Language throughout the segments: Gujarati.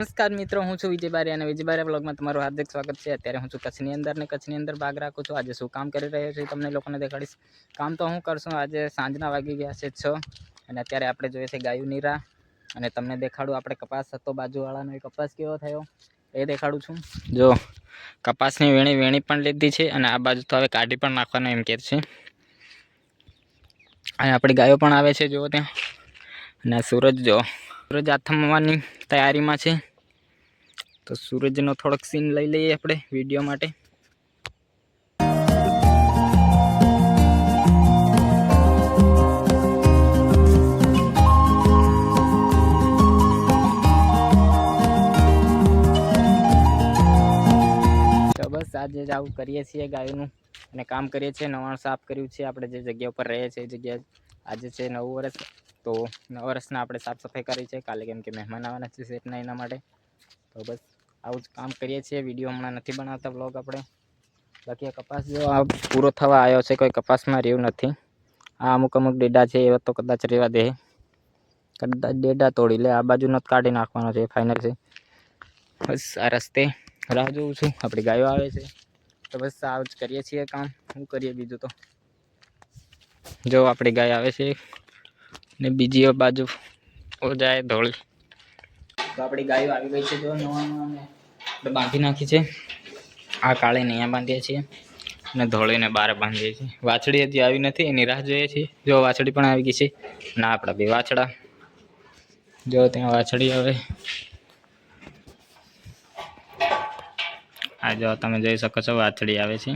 નમસ્કાર મિત્રો, હું છું વિજય બારી અને વિજય બારી બ્લોગમાં તમારું હાર્દિક સ્વાગત છે. અત્યારે હું છું કચ્છની અંદર ને કચ્છની અંદર ભાગ રાખું છું. આજે શું કામ કરી રહ્યો છું તમને લોકોને દેખાડીશ. કામ તો હું કરશું. આજે સાંજના વાગી ગયા છે છ અને અત્યારે આપણે જોઈએ છે ગાયું નીરા. અને તમને દેખાડું આપણે કપાસ હતો, બાજુવાળાનો. કપાસ કેવો થયો? એ દેખાડું છું. જો, કપાસની વેણી વેણી પણ લીધી છે અને આ બાજુ તો હવે કાઢી પણ નાખવાનું એમ કે છે. અને આપણી ગાયો પણ આવે છે, જુઓ ત્યાં. અને સૂરજ જો, સૂરજ આથમવાની તૈયારીમાં છે. તો સૂરજનો થોડોક સીન લઈ લઈએ આપણે વીડિયો માટે. તો બસ આજે જ આવું કરીએ છીએ ગાયનું અને કામ કરીએ છીએ, નવાણ સાફ કર્યું છે, આપણે જે જગ્યા ઉપર રહીએ છીએ એ જગ્યા આજે છે નવું વર્ષ. તો નવ વર્ષના આપણે સાફ સફાઈ કરી છે, કાલે કેમ કે મહેમાન આવવાના છે સેટના એના માટે. તો બસ આવું જ કામ કરીએ છીએ. વીડિયો હમણાં નથી બનાવતા બ્લોગ આપણે. બાકી આ કપાસ જો આ પૂરો થવા આવ્યો છે, કોઈ કપાસમાં રહ્યું નથી. આ અમુક અમુક ડેડા છે, એવા તો કદાચ રહેવા દે. કદાચ ડેડા તોડી લે, આ બાજુ નથી કાઢી નાખવાનો છે ફાઇનલ છે. બસ આ રસ્તે રાહ જોઉં છું, આપણી ગાયો આવે છે. તો બસ આવું જ કરીએ છીએ કામ. શું કરીએ બીજું તો? જો આપણી ગાય આવે છે ને બીજી બાજુ જાય ધોળી. તો આપણી ગાયો આવી ગઈ છે નવામાં અમે આપણે બાંધી નાખી છે. આ કાળીને અહીંયા બાંધીએ છીએ અને ધોળીને બહાર બાંધીએ છીએ. વાછડી હજી આવી નથી, એની રાહ જોઈએ છીએ. જો વાછડી પણ આવી ગઈ છે. ના આપણા બે વાછડા. જો ત્યાં વાછડી આવે આ જો તમે જોઈ શકો છો, વાછડી આવે છે.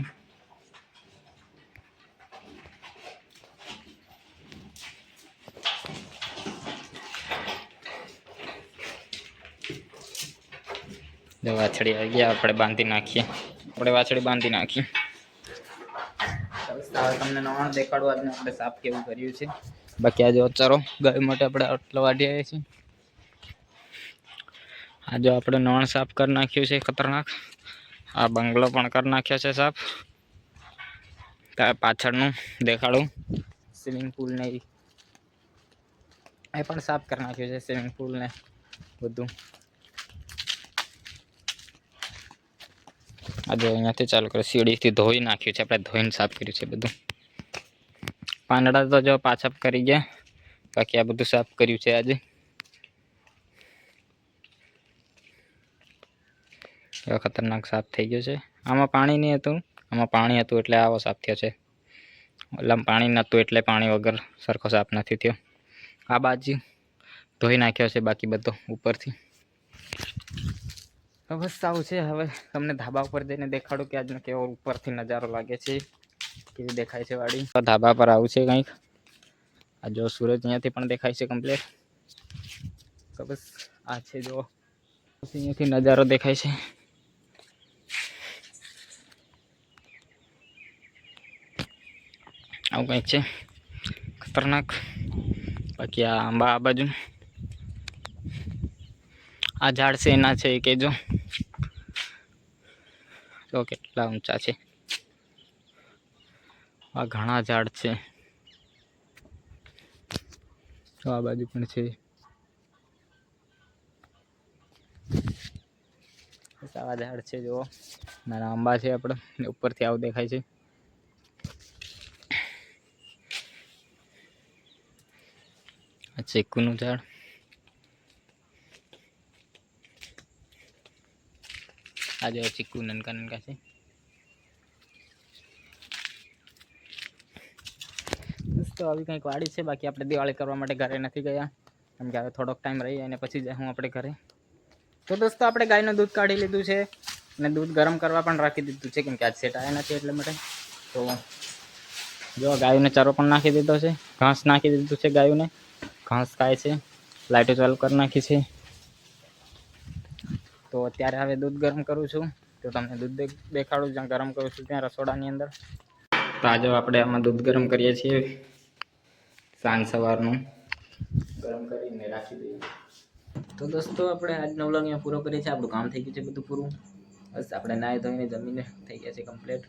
જો વાછડી આવી ગયા આપણે બાંધી નાખીએ. આપણે વાછડી બાંધી નાખીએ. તમને નવાણ દેખાડું આજને આપણે સાફ કેવું કર્યું છે. બાકી આજે ઓચારો ગાય માટે આપણે આટલો વાઢી આવ્યા છીએ. આજે આપણે નવાણ સાફ કરી નાખ્યું છે ખતરનાક. આ બંગલો પણ કરી નાખ્યો છે સાફ પાછળનું દેખાડું. સ્વિમિંગ પુલ ને એ પણ સાફ કરી નાખ્યું છે સ્વિમિંગ પુલ ને બધું. આજે અહીંયાથી ચાલુ કર્યું. સીડીથી ધોઈ નાખ્યું છે. આપણે ધોઈને સાફ કર્યું છે બધું. પાંદડા તો જો પાછા કરી ગયા. બાકી આ બધું સાફ કર્યું છે આજે. એવો ખતરનાક સાફ થઈ ગયો છે. આમાં પાણી નહીં હતું. આમાં પાણી હતું એટલે આવો સાફ થયો છે. ઓલામાં પાણી નહોતું એટલે પાણી વગર સરખો સાફ નથી થયો. આ બાજુ ધોઈ નાખ્યો છે બાકી બધો ઉપરથી. બસ આવું છે. હવે તમને ધાબા ઉપર જઈને દેખાડું કે આજનો કેવો ઉપરથી નજારો લાગે છે. કેવી દેખાય છે વાડી? તો ધાબા પર આવું છે કંઈક. આ જો સૂરજ અહીંયાથી પણ દેખાય છે કમ્પ્લીટ બસ આ છે જો. અહીંયાથી નજારો દેખાય છે. આવું કંઈક છે. ખતરનાક. બાકી આ આંબા આ બાજુ. આ ઝાડ છે, એના છે એ કહેજો. જો કેટલા ઊંચા છે. આ ઘણા ઝાડ છે. તો આ બાજુ પણ છે. આવા ઝાડ છે, જુઓ. નાના આંબા છે આપણે ઉપરથી આવું દેખાય છે. ચીકુનું ઝાડ. આ જો ચીકુ નનકા નનકા છે બસ તો આવી કંઈક વાડી છે બાકી આપણે દિવાળી કરવા માટે ઘરે નથી ગયા કેમ કે હવે થોડોક ટાઈમ રહી અને પછી જ હું આપણે ઘરે તો દોસ્તો આપણે ગાયનું દૂધ કાઢી લીધું છે અને દૂધ ગરમ કરવા પણ રાખી દીધું છે કેમ કે આજ સેટ આવ્યા નથી એટલે માટે તો જો ગાયોને ચારો પણ નાખી દીધો છે ઘાસ નાખી દીધું છે ગાયોને ઘાસ ખાય છે લાઇટો ચાલુ કરી નાખી છે તો અત્યારે હવે દૂધ ગરમ કરું છું. તો તમને દૂધ દેખાડું જ્યાં ગરમ કરું છું ત્યાં રસોડાની અંદર. તો આજે આપણે આમાં દૂધ ગરમ કરીએ છીએ. સાંજ સવારનું. ગરમ કરીને રાખી દઈએ. તો દોસ્તો, આપણે આજનો વ્લોગ અહીંયા પૂરો કરીએ છીએ. આપણું કામ થઈ ગયું છે બધું પૂરું. બસ, આપણે નાહી ધોઈને જમીને થઈ ગયા છે કમ્પ્લીટ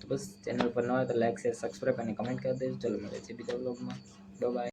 તો બસ ચેનલ પર ન હોય તો લાઈક શેર સબસ્ક્રાઈબ અને કમેન્ટ કરી દેજો. ચલો મળે છે બીજા વ્લોગમાં બાય